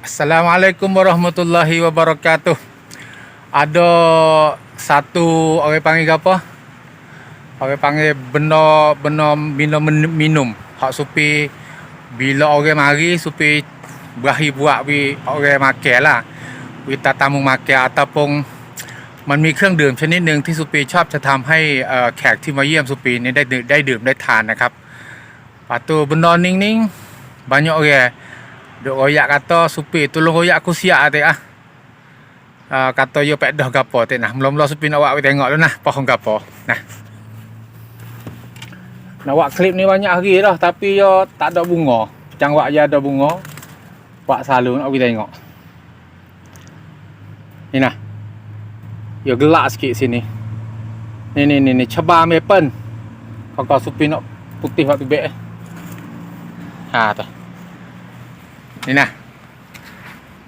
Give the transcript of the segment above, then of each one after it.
Assalamualaikum warahmatullahi wabarakatuh. Ada satu orang panggil apa? Orang panggil benda benda minum minum. Hak supi bila orang mari supi berahi buat wi orang makan lah. Wi tatamu makan ataupun มันมีเครื่องดื่มชนิดหนึ่งที่สุปีชอบจะทำให้แขกที่มาเยี่ยมสุปีนี่ได้ได้ดื่มได้ทานนะครับ Patu benda ning ning banyak orang duk royak kata supi tolong royak aku siap atik ah. Uh, kata yo pek dah gapo atik nah. Mula-mula supi nak buat tengok dulu nah pohon gapo. Nah. Nak buat klip ni banyak hari dah tapi yo tak ada bunga. Macam buat je ada bunga. Buat selalu nak pergi tengok. Ni nah. Yo gelak sikit sini. Ni ni ni ni cabar maple. Kakak supi nak putih waktu bek eh. Ha tu. Ni nah.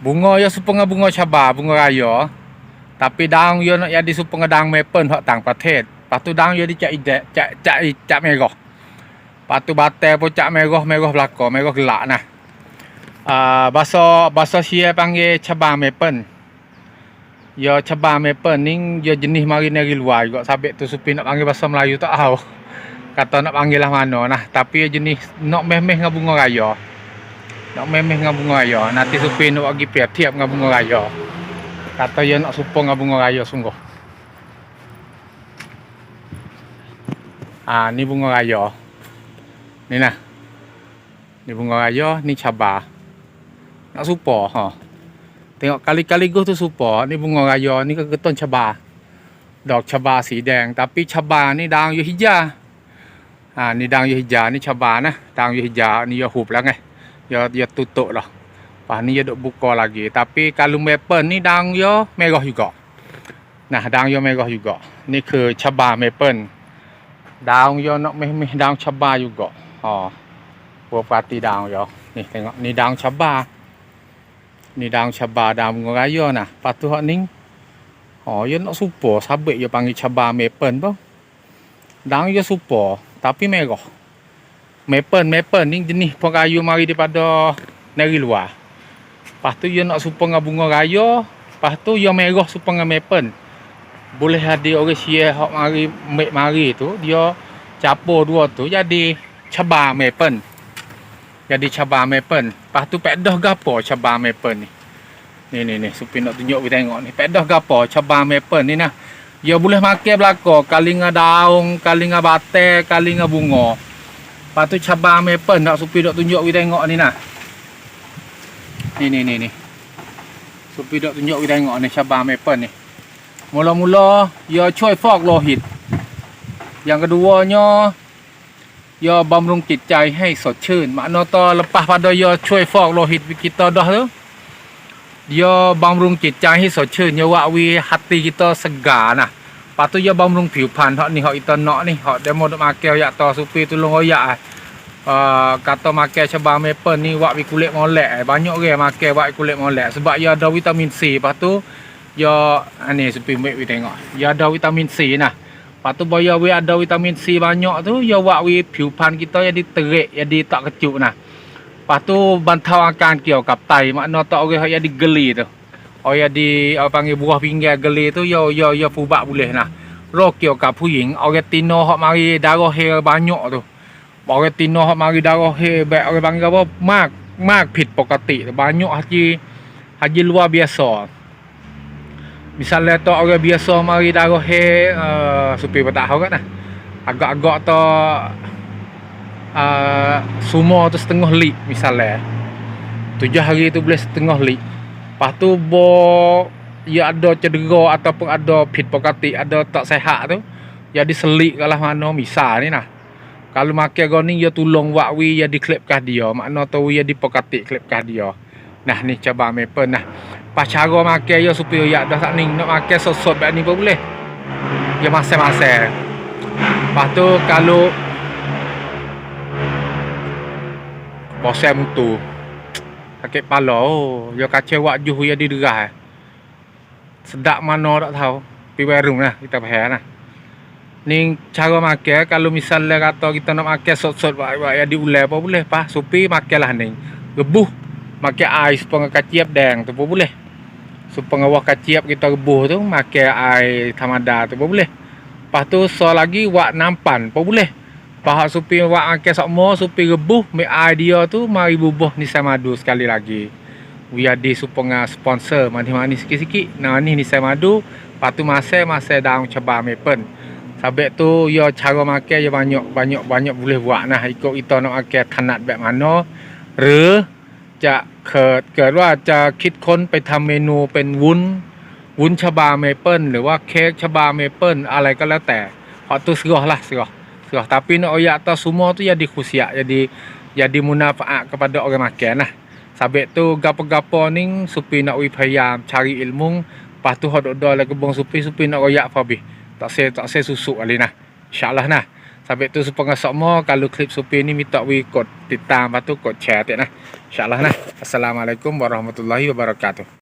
Bunga yo supeng bunga cabar, bunga raya. Tapi daun ya nak jadi supeng daun maple hak tang patet. Patu daun yo dicak idak, cak cak cak merah. Patu batel pun cak merah, merah belaka, merah gelak nah. Ah uh, bahasa bahasa sia panggil cabar maple. Ya cabar maple ni ya jenis mari negeri luar juga sabek tu supi nak panggil bahasa Melayu tak tahu. Kata nak panggil lah mana nah, tapi ya jenis nak meh-meh dengan bunga raya. Nak memeh dengan bunga raya. Nanti supir nak bagi pihak tiap dengan bunga raya. Kata dia nak supo dengan bunga raya sungguh. Ah, ni bunga raya. Ni nah. Ni bunga raya, ni cabar. Nak supo ha. Tengok kali-kali gua tu supo, ni bunga raya, ni keton cabar. Dok cabar si deng, tapi cabar ni dang yo hijau. Ah, ni dang yo hijau, ni cabar nah, dang yo hijau, ni yo hub lah ngai. Ya yo tutup lah. Lepas ni yo duk buka lagi. Tapi kalau maple ni daun yo merah juga. Nah, daun yo merah juga. Ni ke cabar maple. Daun yo nak meh-meh daun cabar juga. Ha. Buah pati daun yo. Ni tengok ni daun cabar. Ni daun cabar daun bunga raya nah. Lepas tu hak ni Oh, dia nak super sabit dia panggil cabar maple tu. Daun dia super tapi merah. Maple maple ni jenis pengayu mari daripada dari luar. Lepas tu dia nak super dengan bunga raya, lepas tu dia merah super dengan maple. Boleh ada orang sia hak mari mek mari tu dia capur dua tu jadi cabar maple. Jadi cabar maple. Lepas tu pek dah gapo cabar maple ni. Ni ni ni Supi nak tunjuk kita tengok ni. Pedah gapo cabar maple ni nah. Dia boleh makan belaka kali dengan daun, kali dengan batai, kali dengan bunga. Lepas tu cabar maple nak Supi nak tunjuk kita tengok ni nah. Ni ni ni ni. Supi nak tunjuk kita tengok ni cabar maple ni. Mula-mula dia cuai fok lohit. Yang keduanya dia bamrung จิตใจให้สดชื่น Makna to lepas pada dia cuai fok lohit kita dah tu dia bamrung จิตใจให้สดชื่น dia buat we hati kita segar nah. ปัตุยบำรุงผิวพรรณเขานี่เขาอิตาเนาะนี่เขาเดโมมาแกวยะต่อสุปีตุลงอยะกาตมาแกฉบาเมเปิลนี่วะวิกุเลมอแหละบางยกแกมาแกวะวิกุเลมอแหละสบะยาดาวิตามินซีปัตุยาอันนี้สุปีเมวิเตงอยาดาวิตามินซีนะปัตุบอยาเวอดาวิตามินซีบางยกตุยาวะวิผิวพรรณกิตอยาดิเตะยาดีตะกระจุนะปัตุบรรเทาอาการเกี่ยวกับไตมันนอตอเกเขายาดิเกลีตุ yo yo yo fubak boleh nah. Roh เกี่ยวกับผู้หญิง orang tino hak mari darah hair banyak tu. Orang tino hak mari darah hair baik orang panggil apa mak mak ผิดปกติ banyak haji haji luar biasa. Misalnya tu orang biasa mari darah hair uh, supi tak tahu kan nah. Agak-agak tu uh, semua tu setengah lik misalnya tujuh hari tu boleh setengah lik lepas tu bo ya ada cedera ataupun ada pit pokati ada tak sehat tu jadi selik kalah mana misal ni nah. Kalau makan goni ya tolong wak wi ya diklipkah dia. Makna tu ya dipokati klipkah dia. Nah ni cabar maple nah. Pas cara makan ya supaya ya dah tak ni nak makan sosot baik ni pun boleh. Ya masing-masing lepas tu kalau Bosem tu Sakit kepala oh. Dia kacau wak juh dia di derah Sedap mana tak tahu. Pergi warung lah Kita faham lah. Ni cara makan Kalau misalnya kata kita nak makan sot-sot Buat ya di apa boleh. Pas supi makan lah ni. Rebuh makan air supaya kaciap deng tu pun boleh. Supaya wah kaciap kita rebuh tu makan air tamada tu pun boleh. Lepas tu so lagi wak nampan pun boleh Pahak supi wak angke sokmo supi rebuh mi air dia tu mari bubuh nisai madu sekali lagi. We ada supaya sponsor manis-manis sikit-sikit. Nah ni nisai madu. Lepas tu masai masai daun cabar mepen. Sabek tu ya cara makan ya banyak banyak banyak boleh buat nah ikut kita nak makanถนัดแบบmana หรือจะเกิดเกิดว่าจะคิดค้นไปทำเมนูเป็นวุ้น วุ้นชบาเมเปิลหรือว่าเค้กชบาเมเปิลอะไรก็แล้วแต่เพราะตัวserah So, tapi nak oyak atas semua tu jadi khusyak jadi jadi munafaat kepada orang makan lah. Sabit tu gapo-gapo ni supi nak wi payam cari ilmu Lepas tu hodok dah lagi bong supi supi nak royak fabi. Tak se tak se susuk kali nah. Insyaallah nah. Sabit tu supa ngasak mo kalau klip supi ni minta wi kod titam tu kod chat nah. Insyaallah nah. Assalamualaikum warahmatullahi wabarakatuh.